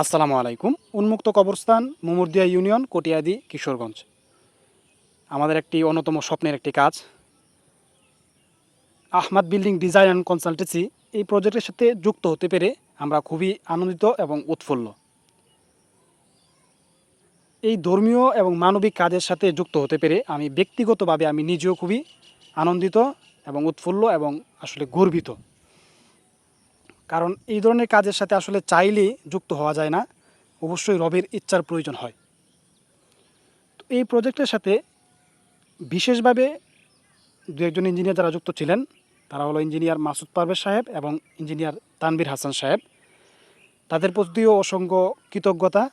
আসসালামু আলাইকুম। উন্মুক্ত কবরস্থান, মুমুরদিয়া ইউনিয়ন, কটিয়াদি, কিশোরগঞ্জ। আমাদের একটি অন্যতম স্বপ্নের একটি কাজ। Ahmad building design and consultancy এই প্রজেক্টের সাথে যুক্ত হতে পেরে আমরা খুবই আনন্দিত এবং উৎফুল্ল। এই ধর্মীয় এবং মানবিক কাজের সাথে যুক্ত হতে পেরে আমি ব্যক্তিগতভাবে আমি নিজেও খুবই আনন্দিত এবং উৎফুল্ল এবং আসলে গর্বিত। কারণ এই ধরনের কাজের সাথে আসলে চাইলে যুক্ত হওয়া যায় না। অবশ্যই রবের ইচ্ছার প্রয়োজন হয়। তো এই প্রজেক্টের সাথে বিশেষভাবে দু একজন ইঞ্জিনিয়ার যারা যুক্ত ছিলেন, তারা হলো ইঞ্জিনিয়ার মাসুদ পারভেজ সাহেব এবং ইঞ্জিনিয়ার তানবির হাসান সাহেব। তাদের প্রতিও অসংখ্য কৃতজ্ঞতা।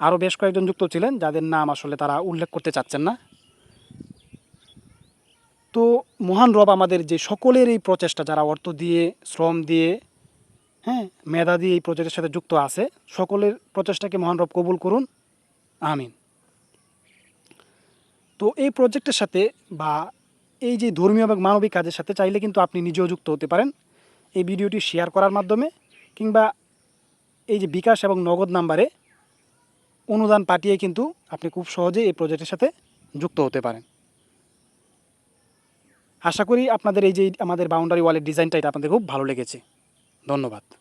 আরও বেশ কয়েকজন যুক্ত ছিলেন, যাদের নাম আসলে তারা উল্লেখ করতে চাচ্ছেন না। তো মহান রব আমাদের যে সকলের এই প্রচেষ্টা, যারা অর্থ দিয়ে, শ্রম দিয়ে হ্যাঁ মেধা দিয়ে এই প্রজেক্টের সাথে যুক্ত আছে। সকলের প্রচেষ্টাকে মহান রব কবুল করুন। আমিন। তো এই প্রজেক্টের সাথে বা এই যে ধর্মীয় এবং মানবিক কাজের সাথে চাইলে কিন্তু আপনি নিজেও যুক্ত হতে পারেন। এই ভিডিওটি শেয়ার করার মাধ্যমে কিংবা এই যে বিকাশ এবং নগদ নাম্বারে অনুদান পাঠিয়ে কিন্তু আপনি খুব সহজেই এই প্রজেক্টের সাথে যুক্ত হতে পারেন। আশা করি আপনাদের এই যে আমাদের বাউন্ডারি ওয়ালের ডিজাইনটা এটা আপনাদের খুব ভালো লেগেছে। ধন্যবাদ।